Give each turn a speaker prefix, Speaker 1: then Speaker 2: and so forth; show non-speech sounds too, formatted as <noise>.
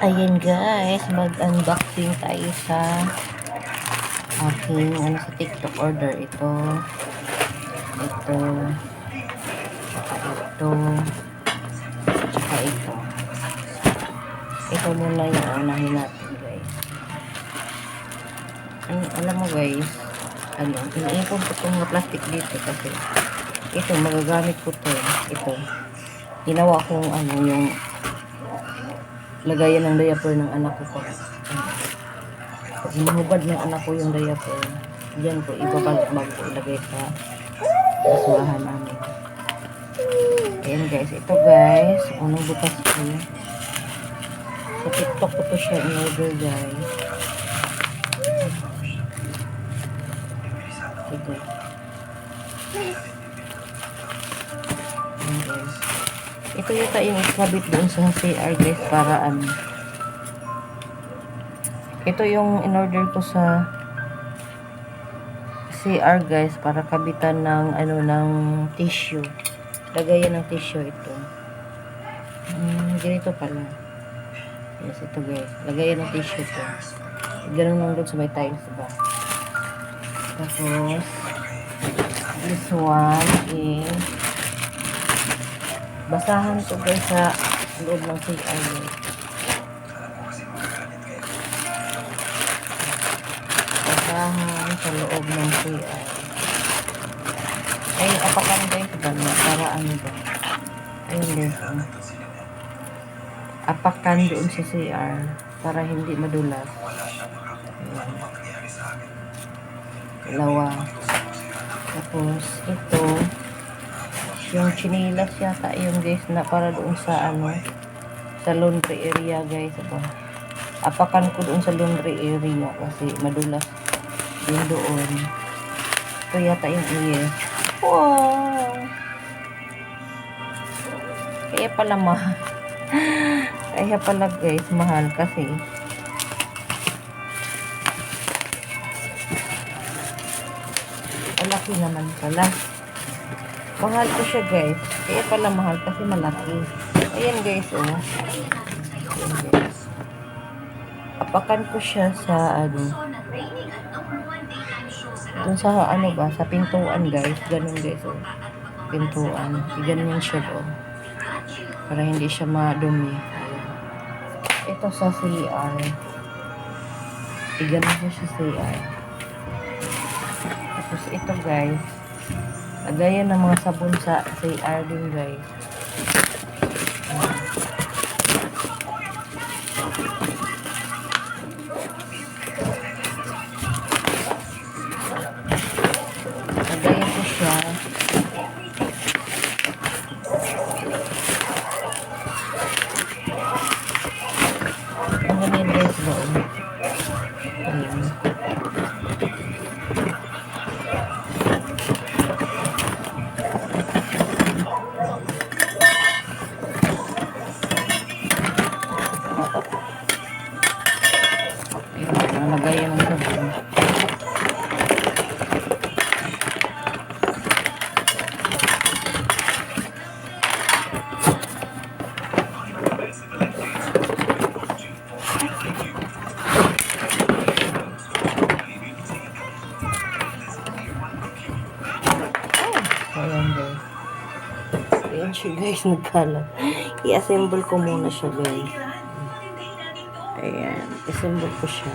Speaker 1: Ayan guys, mag-unboxing tayo sa aking ano sa TikTok order ito. Ito. Saka ito. Saka ito. Ito muna yung unahin natin guys. Ano, alam mo guys, ano, iniipon ko itong plastic dito kasi ito, magagamit ko to. Ito. Ginawa kong ano, yung lagayan ng diaper ng anak ko. Pag hinahubad ng anak ko yung diaper, diyan ko ipapalit ko ilagay sa basuhan namin. Ayan guys, ito guys, unang bukas ko. Sa TikTok ko to siya in-order guys. Ito. Ito yung ikabit doon sa CR guys para ano. Ito yung in-order ko sa CR guys para kabitan ng ano ng tissue. Lagayan ng tissue ito. Hmm, ganito pala. Yes, ito guys. Lagayan ng tissue to. Ganun lang doon sa may tiles ba. Tapos, this one is basahan to guys sa loob ng CR. Basahan sa loob ng CR. Ay, apakan guys ba? Para ano ba? Ayun guys. Apakan doon sa CR para hindi madulas. Ayan. Dalawa. Tapos, ito, yung chinilas yata yung guys na para doon sa ano sa laundry area guys ito apakan ko doon sa laundry area kasi madulas din doon. Ito yata yung ear wow! Kaya pala mahal <laughs> kaya pala guys mahal kasi. Malaki naman pala Mahal ko siya guys. Kaya pala mahal kasi malaki. Ayan guys oh. Ayan guys. Apakan ko siya sa ano. Dun sa ano ba, sa pintuan guys. Ganun guys oh. Pintuan. Ganun siya oh. Para hindi siya madumi. Ito sa CR. Iganon ko siya sa CR. Tapos ito guys. Lagayan ng mga sabon sa CR din guys. Lagayan ko siya. Ayan siya guys, nagkalat. I-assemble ko muna siya guys. Ayan, assemble ko siya.